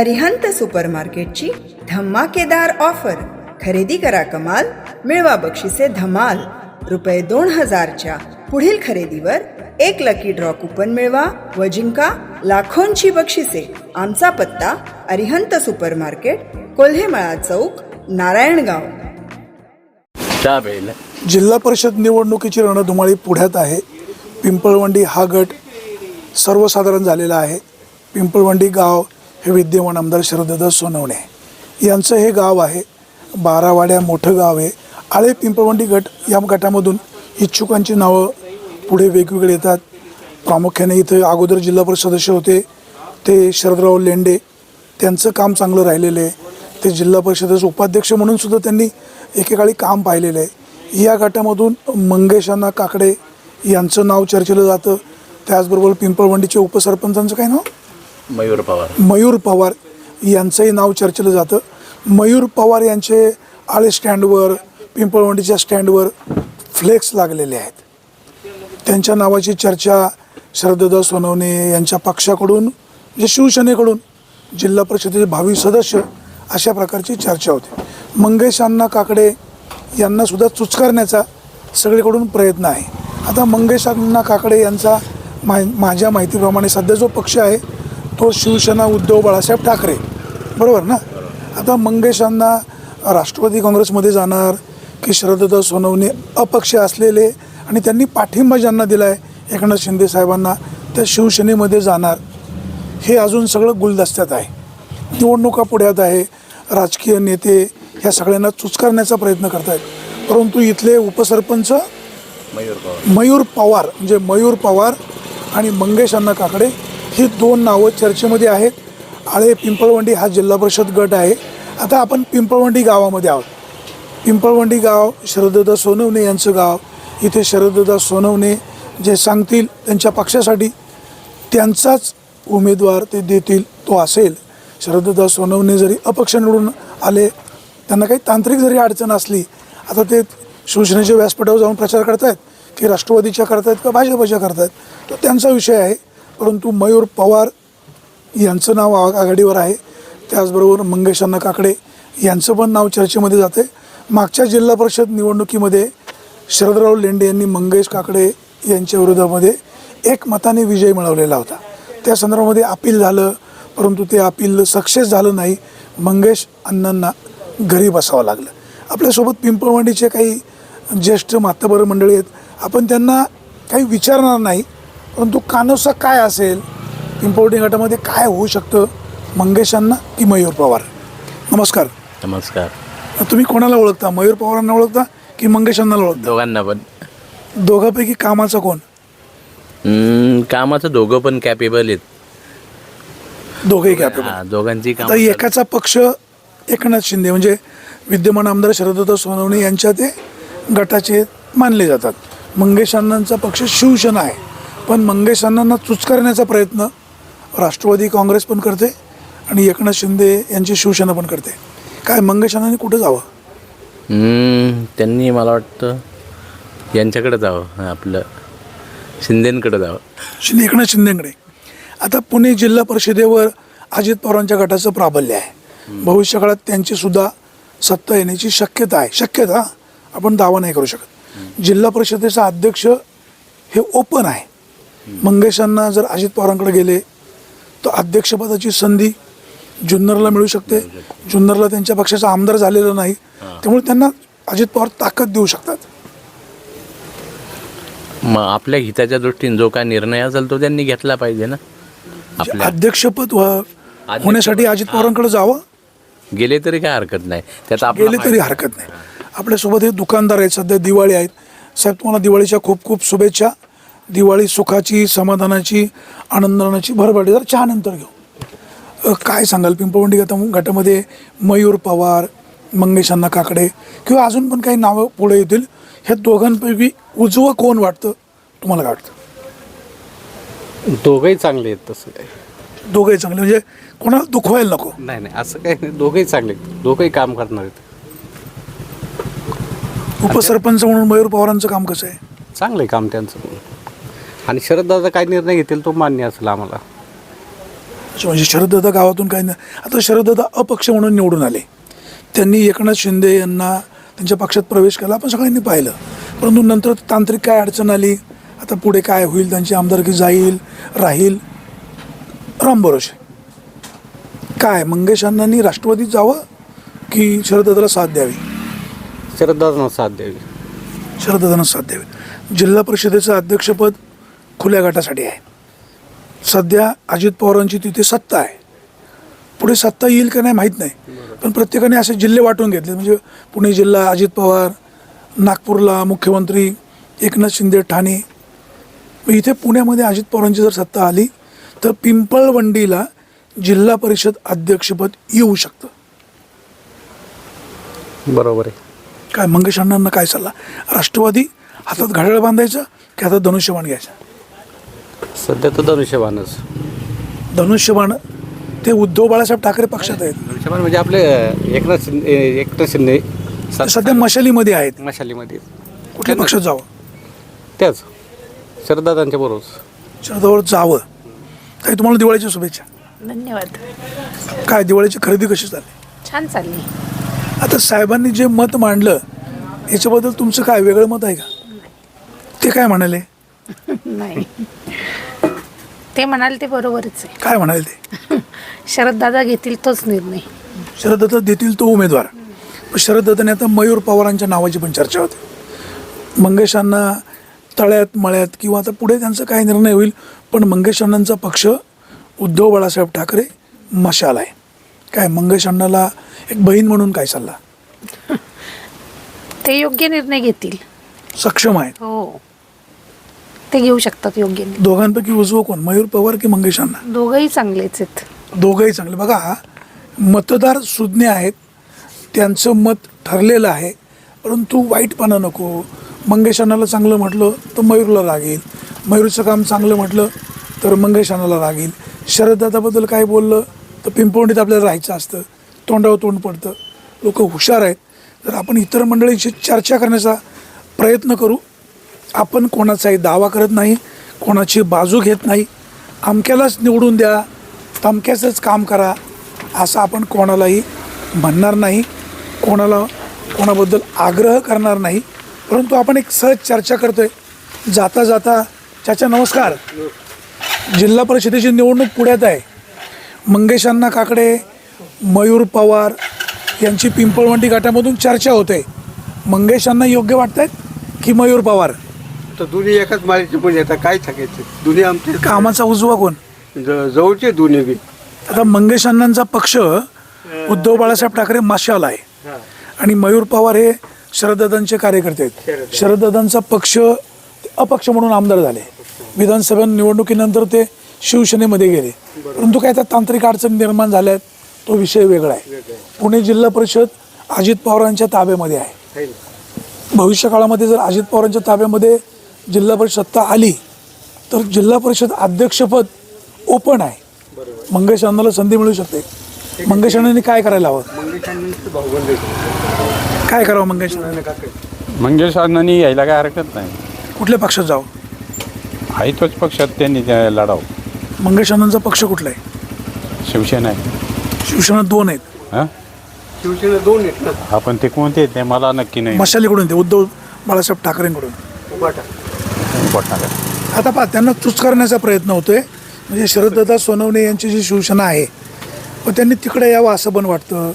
अरिहंत सुपरमार्केटची धमाकेदार ऑफर. खरेदी करा कमाल मिळवा बक्षिसे धमाल. रुपये दोन हजारच्या पुढील खरेदीवर एक लकी ड्रॉ कुपन मिळवा व जिंका लाखोंची बक्षिसे. आमचा पत्ता अरिहंत सुपरमार्केट कोल्हेमळा चौक नारायणगाव. प्यायला जिल्हा परिषद निवडणुकीची रणधुमाळी पुढ्यात आहे. पिंपळवंडी हा गट सर्वसाधारण झालेला आहे. पिंपळवंडी गाव हे विद्यमान आमदार शरददा सोनवणे यांचं हे गाव आहे. बारावाड्या मोठं गाव आहे. आळे पिंपळवंडी गट या गटामधून इच्छुकांची नावं पुढे वेगवेगळे येतात. प्रामुख्याने इथं अगोदर जिल्हा परिषद सदस्य होते. ते शरदराव लेंडे त्यांचं काम चांगलं राहिलेलं आहे. ते जिल्हा परिषदेचे उपाध्यक्ष म्हणून सुद्धा त्यांनी एकेकाळी काम पाहिलेलं आहे. या गटामधून मंगेशांना काकडे यांचं नाव चर्चेलं जातं. त्याचबरोबर पिंपळवंडीचे उपसरपंचांचं काय नाव? मयूर पवार. मयूर पवार यांचंही नाव चर्चेलं जातं. मयूर पवार यांचे आळे स्टँडवर पिंपळवंडीच्या स्टँडवर फ्लेक्स लागलेले आहेत. त्यांच्या नावाची चर्चा शरददा सोनवणे यांच्या पक्षाकडून म्हणजे शिवसेनेकडून जिल्हा परिषदेचे भावी सदस्य अशा प्रकारची चर्चा होती. मंगेश अण्णा काकडे यांनासुद्धा चुचकारण्याचा सगळीकडून प्रयत्न आहे. आता मंगेश अण्णा काकडे यांचा मा माझ्या माहितीप्रमाणे सध्या जो पक्ष आहे तो शिवसेना उद्धव बाळासाहेब ठाकरे. बरोबर ना? आता मंगेश अण्णा राष्ट्रवादी काँग्रेसमध्ये जाणार की शरददा सोनवणे अपक्ष असलेले आणि त्यांनी पाठिंबा ज्यांना दिला आहे एकनाथ शिंदे साहेबांना त्या शिवसेनेमध्ये जाणार. हे अजून सगळं गुलदस्त्यात आहे. निवडणुका पुढ्यात आहे. राजकीय नेते ह्या सगळ्यांना चुचकारण्याचा प्रयत्न करत आहेत परंतु इथले उपसरपंच मयूर पवार. मयूर पवार म्हणजे मयूर पवार आणि मंगेश अण्णा काकडे ही दोन नावं चर्चेमध्ये आहेत. आळे पिंपळवंडी हा जिल्हा परिषद गट आहे. आता आपण पिंपळवंडी गावामध्ये आहोत. पिंपळवंडी गाव शरददा सोनवणे यांचं गाव. इथे शरददा सोनवणे जे सांगतील त्यांच्या पक्षासाठी त्यांचाच उमेदवार ते देतील तो असेल. शरददा सोनवणे जरी अपक्ष निवडून आले त्यांना काही तांत्रिक जरी अडचण असली आता ते शिवसेनेच्या व्यासपीठावर जाऊन प्रचार करतायत की राष्ट्रवादीच्या करतायत का भाजपच्या करतायत तो त्यांचा विषय आहे. परंतु मयूर पवार यांचं नाव आघाडीवर आहे. त्याचबरोबर मंगेश अण्णा काकडे यांचं पण नाव चर्चेमध्ये जाते मागच्या जिल्हा परिषद निवडणुकीमध्ये शरदराव लेंडे यांनी मंगेश काकडे यांच्या विरोधामध्ये एक मताने विजय मिळवलेला होता. त्या संदर्भामध्ये अपील झालं परंतु ते अपील सक्सेस झालं नाही. मंगेश अण्णांना घरी बसावं लागलं. आपल्यासोबत पिंपळवंडीचे काही ज्येष्ठ मातबर मंडळी आहेत. आपण त्यांना काही विचारणार नाही. परंतु कानोसा काय असेल पिंपळवंडी गटामध्ये काय होऊ शकतं मंगेशांना की मयूर पवार? नमस्कार. नमस्कार. तुम्ही कोणाला ओळखता? मयूर पवारांना ओळखता की मंगेशांना ओळखता? दोघांना पण. दोघांपैकी कामाचा कोण? हम्म, कामाचं दोघं पण कॅपेबल आहेत. दोघेही कॅपेबल हा, दोघांची काम एकाचा पक्ष एकनाथ शिंदे म्हणजे विद्यमान आमदार शरदत्ता सोनवणे यांच्या ते गटाचे मानले जातात. मंगेश अण्णांचा पक्ष शिवसेना आहे. पण मंगेश अण्णांना चुचकारण्याचा प्रयत्न राष्ट्रवादी काँग्रेस पण करते आणि एकनाथ शिंदे यांची शिवसेना पण करते. काय मंगेश अण्णांनी कुठं जावं? त्यांनी मला वाटतं यांच्याकडे जावं आपलं शिंदेकडे जावं. शिंदे एकनाथ शिंदेकडे. आता पुणे जिल्हा परिषदेवर अजित पवारांच्या गटाचं प्राबल्य आहे. भविष्यकाळात त्यांची सुद्धा सत्ता येण्याची शक्यता आहे. शक्यता आपण दावा नाही करू शकत. जिल्हा परिषदेचा अध्यक्ष हे ओपन आहे. मंगेशांना जर अजित पवारांकडे गेले तर अध्यक्षपदाची संधी जुन्नरला मिळू शकते. जुन्नरला त्यांच्या पक्षाचा आमदार झालेला नाही. त्यामुळे त्यांना अजित पवार ताकद देऊ शकतात. मग आपल्या हिताच्या दृष्टीने जो काय निर्णय असेल तो त्यांनी घेतला पाहिजे ना? आपल्या अध्यक्षपद होण्यासाठी अजित पवारांकडे जावं. गेले तरी काय हरकत नाही. त्यात गेले तरी हरकत नाही. आपल्यासोबत हे दुकानदार आहेत सध्या दिवाळी आहेत. साहेब तुम्हाला दिवाळीच्या खूप खूप शुभेच्छा. दिवाळी सुखाची समाधानाची आनंदाची भरभराटी. जर चहा नंतर घेऊ. काय सांगाल? पिंपळवंडी गटा गटामध्ये मयूर पवार मंगेश अण्णा काकडे किंवा अजून पण काही नावं पुढे येतील ह्या दोघांपैकी उजवं कोण वाटतं? तुम्हाला काय वाटतं? दोघंही चांगले आहेत तसं काय दोघंही चांगले. म्हणजे कोणाला दुखवायला नको? नाही नाही असं काही नाही. दोघंही चांगले आहेत. दोघंही काम करणार आहेत. उपसरपंच म्हणून मयूर पवारांचं काम कसं आहे? चांगलं आहे काम त्यांचं. आणि शरददादा काय निर्णय घेतील तो मान्य असेल आम्हाला. म्हणजे शरददादा गावातून काही नाही आता शरददादा अपक्ष म्हणून निवडून आले. त्यांनी एकनाथ शिंदे यांना त्यांच्या पक्षात प्रवेश केला आपण सगळ्यांनी पाहिलं. परंतु नंतर तांत्रिक काय अडचण आली आता पुढे काय होईल त्यांची आमदारकी जाईल राहील? राम भरोसे. काय मंगेश अण्णांनी राष्ट्रवादीत जावं की शरददादाला साथ द्यावी? शरददादांना साथ द्यावी. शरददादांना साथ द्यावी. जिल्हा परिषदेचं अध्यक्षपद खुल्या गटासाठी आहे. सध्या अजित पवारांची तिथे सत्ता आहे. पुढे सत्ता येईल का नाही माहीत नाही. पण प्रत्येकाने असे जिल्हे वाटून घेतले. म्हणजे पुणे जिल्हा अजित पवार नागपूरला मुख्यमंत्री एकनाथ शिंदे ठाणे. मग इथे पुण्यामध्ये अजित पवारांची जर सत्ता आली तर पिंपळवंडीला जिल्हा परिषद अध्यक्षपद येऊ शकतं. बरोबर आहे. काय मंगेश अण्णांना काय सल्ला? राष्ट्रवादी हातात घड्याळ बांधायचं की हातात धनुष्यबाण घ्यायचं? सध्या तर धनुष्यबाणच. धनुष्यबाण ते उद्धव बाळासाहेब ठाकरे पक्षात आहेत. धनुष्यबाण म्हणजे आपले एकनाथ शिंदे एकनाथ शिंदे ते सध्या मशालीमध्ये आहेत. मशालीमध्ये. कुठल्या पक्षात जावं? त्याच. शरददादांच्या बरोबर. शरदावर जावं. काही तुम्हाला दिवाळीच्या शुभेच्छा? धन्यवाद. काय दिवाळीची खरेदी कशी झाली? छान चालली. आता साहेबांनी जे मत मांडलं याच्याबद्दल तुमचं काय वेगळं मत आहे का? ते काय म्हणाले? नाही. ते म्हणाले ते बरोबरच काय म्हणाले ते? आहे शरददादा घेतील तोच निर्णय. शरदत्ता देतील तो उमेदवार. पण शरदत्ताने आता मयूर पवारांच्या नावाची पण चर्चा होते. मंगेशांना तळ्यात मळ्यात किंवा आता पुढे त्यांचा काय निर्णय होईल पण मंगेश अण्णांचा पक्ष उद्धव बाळासाहेब ठाकरे मशाल आहे. काय मंगेश अण्णाला एक बहीण म्हणून काय सल्ला? ते योग्य निर्णय घेतील. सक्षम आहेत. हो. ते घेऊ शकतात योग्य निर्णय दोघांपैकी उजवं कोण? मयूर पवार की मंगेश अण्णा दोघंही चांगलेच आहेत. दोघंही चांगले. बघा मतदार सुज्ञ आहेत त्यांचं मत ठरलेलं आहे परंतु वाईटपणा नको. मंगेश अण्णाला चांगलं म्हटलं तर मयूरला रागेल मयूरचं काम चांगलं म्हटलं तर मंगेश अण्णाला रागेल शरददादाबद्दल काय बोललं तर पिंपवणीत आपल्याला राहायचं असतं. तोंडावर तोंड पडतं. लोक हुशार आहेत. तर आपण इतर मंडळींशी चर्चा करण्याचा प्रयत्न करू आपण कोणाचाही दावा करत नाही कोणाची बाजू घेत नाही. अमक्यालाच निवडून द्या तमक्याचंच काम करा असं आपण कोणालाही म्हणणार नाही. कोणाला कोणाबद्दल आग्रह करणार नाही. परंतु आपण एक सहज चर्चा करतोय. जाता जाता चाचा नमस्कार. जिल्हा परिषदेची निवडणूक पुण्यात आहे. मंगेशांना काकडे मयूर पवार यांची पिंपळवंडी गटामधून चर्चा होते. मंगेशांना योग्य वाटत आहेत की मयूर पवार? तर दोन्ही एकाच माळीचे पण येतात काय सांगायचं? दोन्ही आमचे कामाचा उजवा कोण? ज- जवळचे दोन्ही बी. आता मंगेश अण्णांचा पक्ष उद्धव बाळासाहेब ठाकरे माशाल आहे. आणि मयूर पवार हे शरददादांचे कार्यकर्ते आहेत. शरददादांचा पक्ष अपक्ष म्हणून आमदार झाले. विधानसभा निवडणुकीनंतर ते शिवसेनेमध्ये गेले. परंतु काय त्या तांत्रिक अडचणी निर्माण झाल्या आहेत तो विषय वेगळा आहे. पुणे जिल्हा परिषद अजित पवारांच्या ताब्यामध्ये आहे. भविष्य काळामध्ये जर अजित पवारांच्या ताब्यामध्ये जिल्हा परिषद सत्ता आली तर जिल्हा परिषद अध्यक्षपद ओपन आहे. मंगेश अण्णाला संधी मिळू शकते. मंगेश अण्णांनी काय करायला हवं? काय करावं मंगेश अण्णांनी? मंगेश अण्णांनी यायला काय हरकत नाही. कुठल्या पक्षात जावं? आहे तोच पक्षात त्यांनी त्या लढावं. मंगेश अण्णांचा पक्ष कुठला आहे? शिवसेना आहे. शिवसेना दोन आहेत. हां? शिवसेना दोन आहेत ना? आपण ते कोणते आहेत? ते मला नक्की नाही मशालीकडून ते उद्धव बाळासाहेब ठाकरेंकडून. पटणार आता पहा त्यांना तुच करण्याचा प्रयत्न होतोय. म्हणजे शरददादा सोनवणे यांची जी शिवसेना आहे पण त्यांनी तिकडे यावं असं पण वाटतं.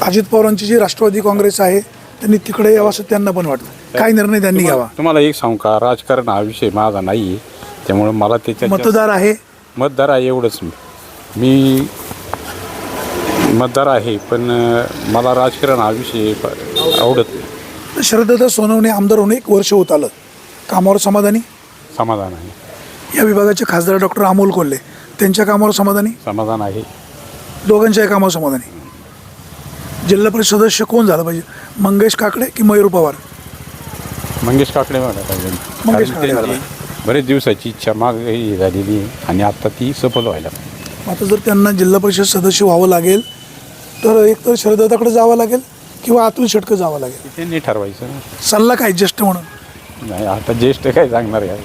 अजित पवारांची जी राष्ट्रवादी काँग्रेस आहे त्यांनी तिकडे यावं असं त्यांना पण वाटतं. काय निर्णय त्यांनी घ्यावा? तुम्हाला एक सांगू का? राजकारण हा विषय माझा नाही आहे त्यामुळे मला त्याच्यात जास्त- मतदार आहे? मतदार आहे एवढंच मी. मी मतदार आहे पण अं, मला राजकारण हा विषय प- आवडत नाही. शरददादा सोनवणे आमदार होऊन एक वर्ष होत आलं. कामावर समाधानी? समाधान आहे. या विभागाचे खासदार डॉक्टर अमोल कोल्हे त्यांच्या कामावर समाधानी? समाधान आहे. दोघांच्याही कामावर समाधानी? जिल्हा परिषद सदस्य कोण झालं पाहिजे? मंगेश काकडे की मयूर पवार? मंगेश काकडे व्हायला पाहिजे. मंगेश कारण काकडे व्हायला त्यांची बरेच दिवसाची इच्छा माग ही झालेली आहे आणि आता ती सफल व्हायला पाहिजे. आता जर त्यांना जिल्हा परिषद सदस्य व्हावं लागेल तर एक तर शरदत्ताकडे जावं लागेल किंवा अतुल शेटकडे जावं लागेल? त्यांनी ठरवायचं. ना. सल्ला काय ज्येष्ठ म्हणून? नाही आता ज्येष्ठ काय सांगणार आहे?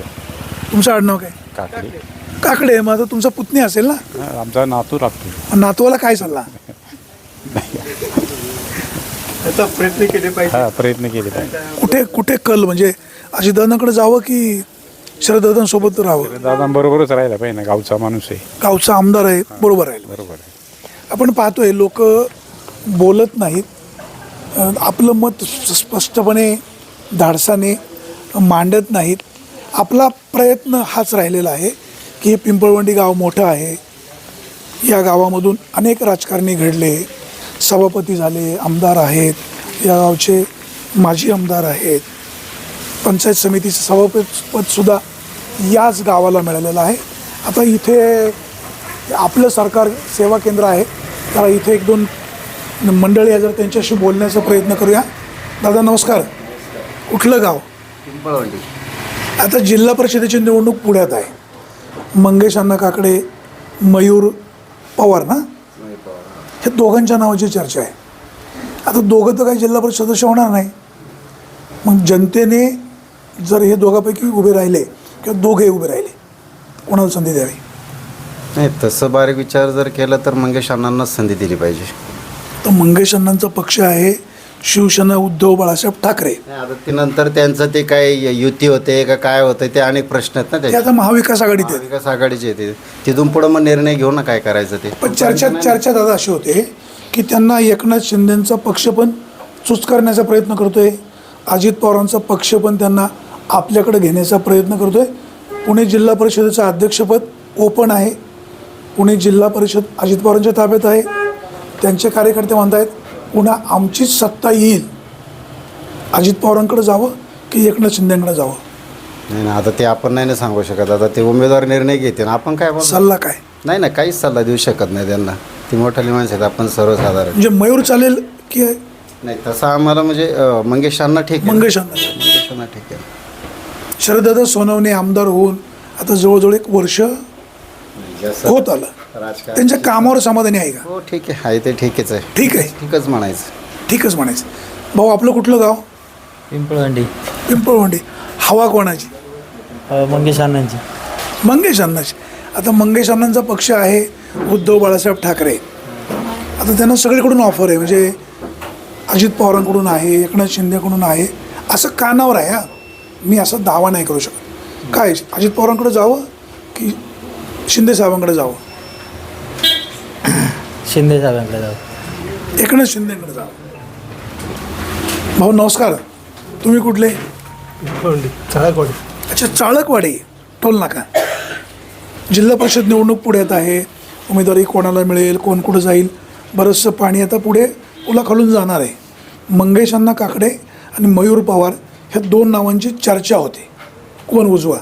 तुमचं आडनाव काय? काकडे. काकडे मग आता तुमचा पुतणी असेल ना? आमचा नातू मग नातवाला काय सल्ला? त्याचा प्रयत्न केले पाहिजे. हा प्रयत्न केले पाहिजे. कुठे कुठे कल? म्हणजे अजितदादांकडे जावं की शरददादांसोबत राहावं? दादांबरोबरच राहिला पाहिजे ना गावचा माणूस आहे. गावचा आमदार आहे बरोबर राहील बरोबर आहे. आपण पाहतोय लोक बोलत नाहीत. अ, आपलं मत स्पष्टपणे धाडसाने मांडत नाहीत. आपला प्रयत्न हाच राहिलेला आहे की हे पिंपळवंडी गाव मोठं आहे. या गावामधून अनेक राजकारणी घडले. सभापती झाले आमदार आहेत. या गावचे माजी आमदार आहेत. पंचायत समितीचं सभापतीपदसुद्धा याच गावाला मिळालेलं आहे. आता इथे आपलं सरकार सेवा केंद्र आहे. तर इथे एक दोन मंडळी आहे जर त्यांच्याशी बोलण्याचा प्रयत्न करूया. दादा नमस्कार. कुठलं गाव? आता जिल्हा परिषदेची निवडणूक पुण्यात आहे. मंगेश अण्णा काकडे मयूर पवार ना? हे दोघांच्या नावाची चर्चा आहे. आता दोघं तर काही जिल्हा परिषद सदस्य होणार नाही. मग जनतेने जर हे दोघांपैकी उभे राहिले किंवा दोघे उभे राहिले कोणाला संधी द्यावी? नाही तसं बारीक विचार जर केला तर मंगेश अण्णांनाच संधी दिली पाहिजे. तर मंगेश अण्णांचा पक्ष आहे शिवसेना उद्धव बाळासाहेब ठाकरे. नाही, आता ते नंतर त्यांचं ते काय युती होते का काय होते ते अनेक प्रश्न आहेत ना ते त्याचे आता महाविकास आघाडीत आहेत. विकास आघाडीचे येते तिथून पुढे मग निर्णय घेऊ ना काय करायचं ते. पण चर्चा चर्चा दादा अशी होते की त्यांना एकनाथ शिंदेचा पक्ष पण चूज करण्याचा प्रयत्न करतोय. अजित पवारांचा पक्ष पण त्यांना आपल्याकडे घेण्याचा प्रयत्न करतोय. पुणे जिल्हा परिषदेचं अध्यक्षपद ओपन आहे. पुणे जिल्हा परिषद अजित पवारांच्या ताब्यात आहे. त्यांचे कार्यकर्ते म्हणतायत पुन्हा आमचीच सत्ता येईल. अजित पवारांकडे जावं की एकनाथ शिंदेकडे जावं? नाही ना आता ते आपण नाही ना सांगू शकत. आता ते उमेदवार निर्णय घेते ना आपण काय? सल्ला काय? नाही ना काहीच सल्ला देऊ शकत नाही त्यांना. ती मोठाली माणसं आहेत. आपण सर्वसाधारण. म्हणजे मयूर चालेल की नाही तसं आम्हाला म्हणजे अं, मंगेश अण्णा ठीक आहे. मंगेश अण्णा मंगेश अण्णा ठीक आहे. शरददादा सोनवणे आमदार होऊन आता जवळजवळ एक वर्ष होत आलं. राजकारण. त्यांच्या कामावर समाधानी आहे का? हो ठीक आहे. आहे ते ठीकच आहे. ठीक आहे. ठीकच म्हणायचं. ठीकच म्हणायचं. भाऊ आपलं कुठलं गाव? पिंपळवंडी. पिंपळवंडी. हवा कोणाची? अ, मंगेश अण्णांची. मंगेश अण्णाची. आता मंगेश अण्णांचा पक्ष आहे उद्धव बाळासाहेब ठाकरे. आता त्यांना सगळीकडून ऑफर आहे. म्हणजे अजित पवारांकडून आहे एकनाथ शिंदेकडून आहे. असं कानावर आहे हा. मी असा दावा नाही करू शकत. काय अजित पवारांकडे जावं की शिंदे साहेबांकडे जावं? शिंदे साहेबांकडे जाऊ. एकनाथ शिंदेकडे जावं भाऊ नमस्कार. तुम्ही कुठले? अच्छा चाळकवाडी. टोल नाका. जिल्हा परिषद निवडणूक पुढ्यात आहे. उमेदवारी कोणाला मिळेल कोण कुठं जाईल? बरंचसं पाणी आता पुढे खालून जाणार आहे. मंगेश अण्णा काकडे आणि मयूर पवार ह्या दोन नावांची चर्चा होते. कोण उजवा?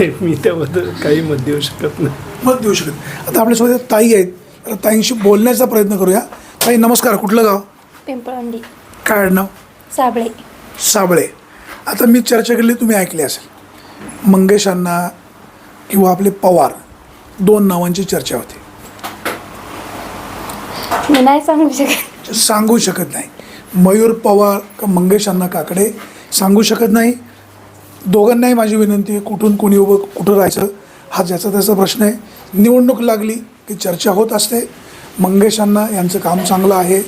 मी त्याबद्दल काही मत देऊ शकत नाही. मत देऊ शकत. आता आपल्यासोबत ताई आहेत. तर ताईंशी बोलण्याचा प्रयत्न करूया. ताई नमस्कार. कुठलं गाव? पिंपळवंडी काय आडनाव? साबळे. साबळे. आता मी चर्चा केली तुम्ही ऐकली असेल. मंगेश अण्णा किंवा आपले पवार दोन नावांची चर्चा होती. मी नाही सांगू शकत. सांगू शकत नाही. मयूर पवार का मंगेश अण्णा काकडे सांगू शकत नाही. दोघांनाही माझी विनंती आहे कुठून कोणी उभं कुठं राहायचं हा ज्याचा त्याचा प्रश्न आहे. निवडणूक लागली की चर्चा होत असते. मंगेशांना यांचं काम चांगलं आहे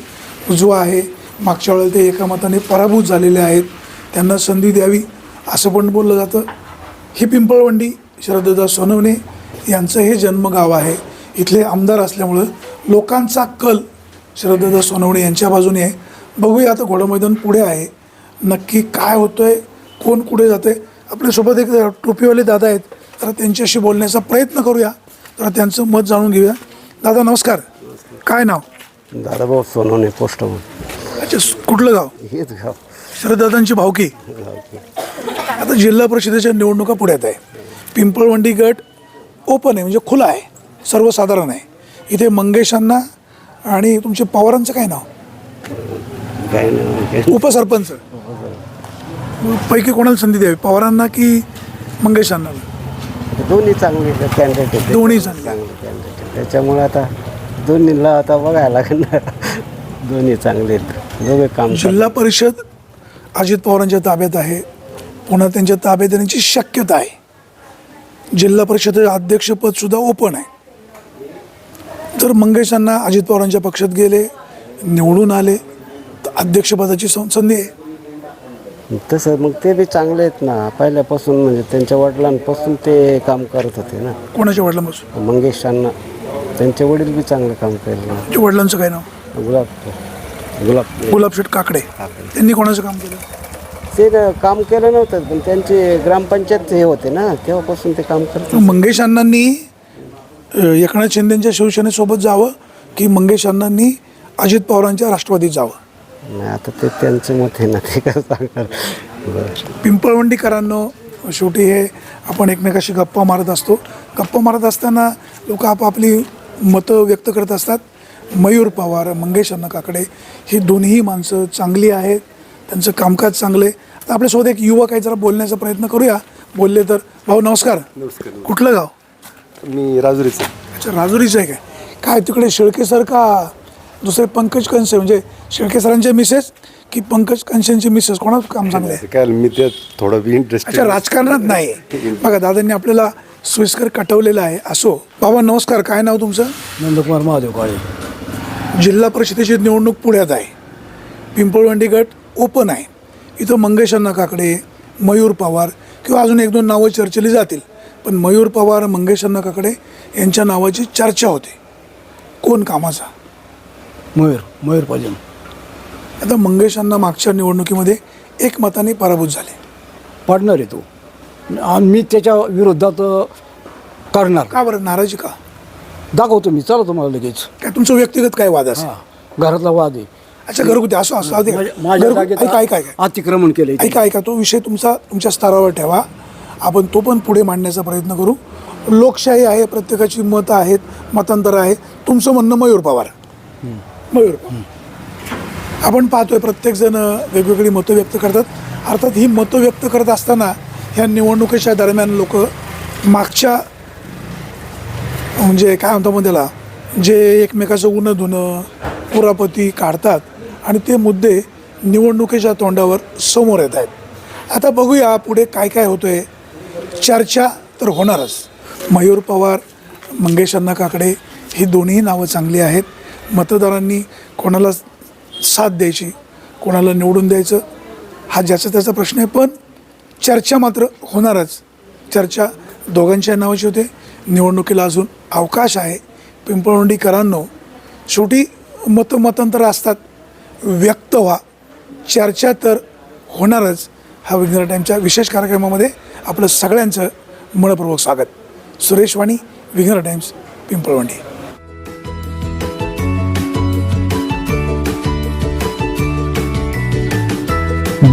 उजवा आहे. मागच्या वेळेला ते एका मताने पराभूत झालेले आहेत. त्यांना संधी द्यावी असं पण बोललं जातं. ही पिंपळवंडी शरददा सोनवणे यांचं हे जन्मगाव आहे. इथले आमदार असल्यामुळं लोकांचा कल शरददा सोनवणे यांच्या बाजूने आहे. बघूया आता घोडं मैदान पुढे आहे. नक्की काय होतं आहे कोण कुठे जातं आहे आपल्यासोबत एक टोपीवाले दादा आहेत. तर त्यांच्याशी बोलण्याचा प्रयत्न करूया. तर त्यांचं मत जाणून घेऊया. दादा नमस्कार. काय नाव? दादाभाऊ सोनवणे पोस्ट अच्छा स- कुठलं गाव? हेच गाव. शरददादांची भावकी. आता जिल्हा परिषदेच्या निवडणुका पुढ्यात आहे. पिंपळवंडी गट ओपन आहे म्हणजे खुला आहे. सर्वसाधारण आहे. इथे मंगेशांना आणि तुमचे पवारांचं काय नाव? काय नाही उपसरपंच. पैकी कोणाला संधी द्यावी? पवारांना की मंगेशांना दोन्ही चांगले कॅन्डिडेट आहेत. दोन्ही चांगले. कॅन्डिडेट त्याच्यामुळे आता दोन्हीला आता बघायला लागणार दोन्ही चांगले आहेत. दोघे काम जिल्हा परिषद अजित पवारांच्या ताब्यात आहे. पुन्हा त्यांच्या ताब्यात येण्याची शक्यता आहे. जिल्हा परिषदेचं अध्यक्षपद सुद्धा ओपन आहे. जर मंगेशांना अजित पवारांच्या पक्षात गेले निवडून आले. तर अध्यक्षपदाची सं- संधी आहे. तसं मग ते बी चांगले आहेत ना. पहिल्यापासून म्हणजे त्यांच्या वडिलांपासून ते काम करत होते ना. कोणाच्या वडिलांपासून? मंगेश अण्णा त्यांचे वडील बी चांगलं काम केलं ना तुमच्या वडिलांचं काय नाव? गुलाब गुलाब गुलाबशेठ काकडे. त्यांनी कोणाचं काम केलं? ते न- काम केलं नव्हतं पण त्यांचे ग्रामपंचायत हे होते ना तेव्हापासून ते काम करत मंगेश अण्णांनी अ, एकनाथ शिंदेच्या शिवसेनेसोबत जावं की मंगेश अण्णांनी अजित पवारांच्या राष्ट्रवादीत जावं? नाही आता ते त्यांचं मत आहे ना ते काय सांगणार? बरं. पिंपळवंडीकरांनो शेवटी हे आपण एकमेकाशी गप्पा मारत असतो. गप्पा मारत असताना लोक आपापली मतं व्यक्त करत असतात. मयूर पवार मंगेश अण्णा काकडे ही दोन्ही माणसं चांगली आहेत. त्यांचं कामकाज चांगलं आहे. आता आपल्यासोबत एक युवक आहे जरा बोलण्याचा प्रयत्न करूया. बोलले तर भाऊ नमस्कार. नमस्कार कुठलं गाव? मी राजुरीचं. अच्छा राजुरीचं आहे काय? काय तिकडे शेळके सर का? दुसरे पंकज कंसे म्हणजे शेळके सरांचे मिसेस की पंकज कंसेंचे मिसेस कोणाचं काम चांगलं आहे? काय मी ते थोडं बी इंटरेस्ट अच्छा राजकारणात नाही बघा दादांनी आपल्याला सोयीस्कर कटवलेलं आहे. असो. बाबा नमस्कार. काय नाव तुमचं? नंदकुमार महादेव काळे जिल्हा परिषदेची निवडणूक पुण्यात आहे. पिंपळवंडी गट ओपन आहे. इथं मंगेश अण्णा काकडे मयूर पवार किंवा अजून एक दोन नावं चर्चेली जातील. पण मयूर पवार मंगेश अण्णा काकडे यांच्या नावाची चर्चा होते. कोण कामाचा? मयूर मयूर पाहिजे आता मंगेश अण्णा मागच्या निवडणुकीमध्ये एक मताने पराभूत झाले. पार्टनर आहे तो. आणि मी त्याच्या विरोधात अ, करणार. का बरं? नाराजी का? दाखवतो मी. चला तुम्हाला लगेच. काय तुमचं व्यक्तिगत काय वाद असेल? हा घरातला वाद आहे. अच्छा घरगुती. असो असो अगदी माझ्या- माझ्या घरगु- जागेत ऐका ऐका ऐका. अतिक्रमण केलंय ते. ऐका ऐका. तो विषय तुमचा तुमच्या स्तरावर ठेवा. आपण तो पण पुढे मांडण्याचा प्रयत्न करू. लोकशाही आहे प्रत्येकाची मतं आहेत मतांतर आहे तुमचं म्हणणं मयूर पवार. मयूर. आपण पाहतोय प्रत्येकजण वेगवेगळी मतं व्यक्त करतात. अर्थात ही मतं व्यक्त करत असताना ह्या निवडणुकीच्या दरम्यान लोक मागच्या म्हणजे काय म्हणतो मग त्याला जे एकमेकाचं उनं धुणं पुरापती काढतात आणि ते मुद्दे निवडणुकीच्या तोंडावर समोर येत आहेत. आता बघूया पुढे काय काय होतंय. चर्चा तर होणारच. मयूर पवार मंगेश अण्णा काकडे ही दोन्ही नावं चांगली आहेत. मतदारांनी कोणाला साथ द्यायची कोणाला निवडून द्यायचं हा ज्याचा त्याचा प्रश्न आहे. पण चर्चा मात्र होणारच. चर्चा दोघांच्या नावाची होते. निवडणुकीला अजून अवकाश आहे. पिंपळवंडीकरांनो शेवटी मतमतांतर असतात. व्यक्त व्हा. चर्चा तर होणारच. हा विज्ञान टाईमच्या विशेष कार्यक्रमामध्ये आपलं सगळ्यांचं मनपूर्वक स्वागत. सुरेश वाणी विघ्नर टाइम्स पिंपळवंडी.